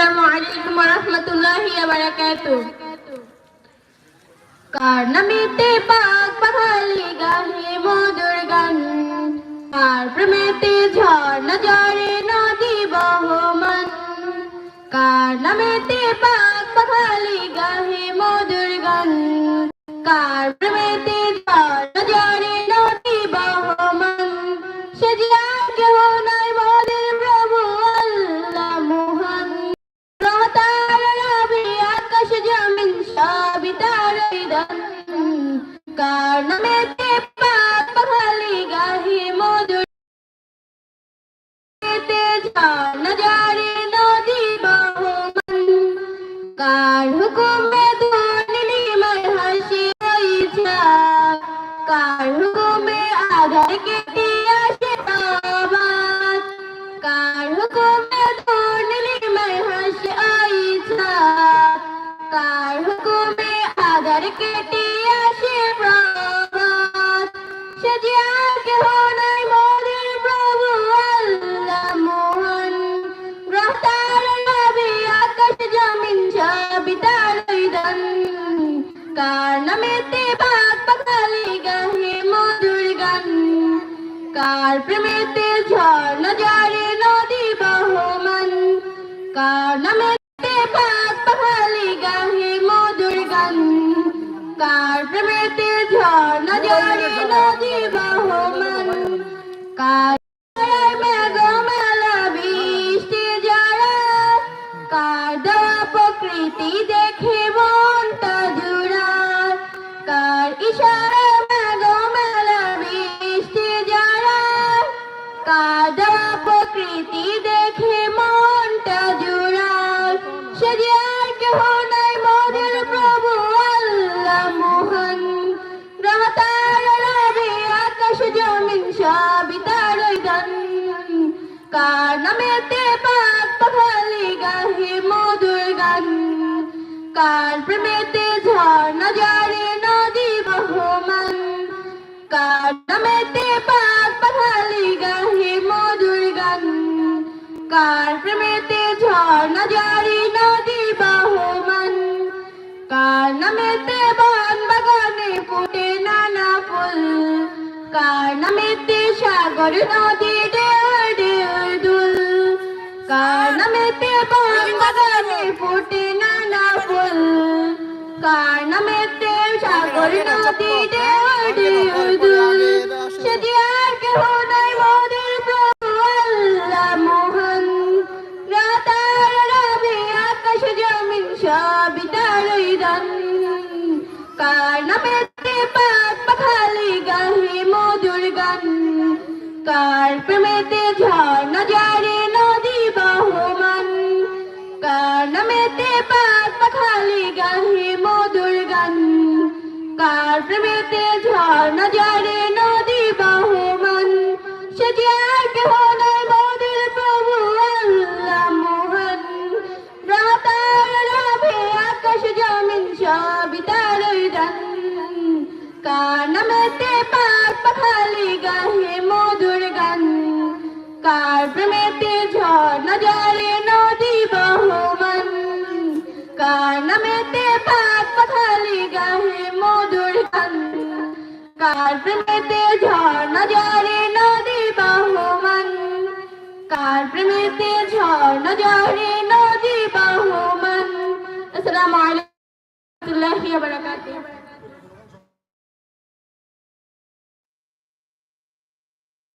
আসসালামু আলাইকুম রহমতুল্লাহি বারাকাতুহ কার নামেতে পাক পাখালি গাহে মধুর গান, কার প্রেমেতে ঝর্ণা জরে নদী বহমান? কার পাক পাখালি গাহে মধুর গান, কার প্রেমেতে কার নামেতে পাক পাখালি গাহে মধুর তে ঝর্ণা জারি নদী বহমান কার হুকুমে ধরলি মার হাসি হইছা কার হুকুমে আধার কেটে আসে কার নামেতে বাদ পাখালি গাহে মধুর গান। কার প্রেমেতে ঝর্ণা জারে নদী বহমান? কার নামেতে বাদ পাখালি গাহে মধুর গান? কার প্রেমেতে ঝর্ণা জারে নদী বহমান? কার প্রকৃতি দেখে মনটা জুড়ার সে যে কেহ নাই মোদের প্রভু, আল্লাহ মোহন। রহতার রবি আকাশ জমিন সবই তার গান কার নামেতে পাক পাখালি গাহে মধুর গান? কার প্রেমেতে ঝর্ণা জারে নদী বহমান? কার নামেতে পাক পাখালি গাহে মধুর কার প্রেমেতে ঝর্ণা জারি নদী বহমান? কার নামেতে বন বাগানে ফুটে নানা ফুল? কার নামেতে সাগর নদী ঢেউ ঢেউ দুল? কার নামেতে বন বাগানে ফুটে নানা ফুল? কার নামেতে সাগর নদী ঢেউ ঢেউ কার প্রেমেতে ঝর্ণা জারে নদী বহমান? কার নামেতে পাক পাখালি গাহে মধুর গান? কার প্রেমেতে ঝর্ণা জারে নদী বহমান? সে যে আর কেহ নাই মোদের প্রভু আল্লাহ মোহন। রাতার রবে আকাশ জমিন সবই তার দান। কার নামেতে পাখালি নামেতে পাক পাখালি গাহে মধুর গান। কার প্রেমেতে ঝর্ণা জলে নদী বাহমান? কার প্রেমেতে ঝর্ণা জলে নদী বাহমান? আসসালামু আলাইকুম। ওয়া রাহমাতুল্লাহি ওয়া বারাকাতুহু।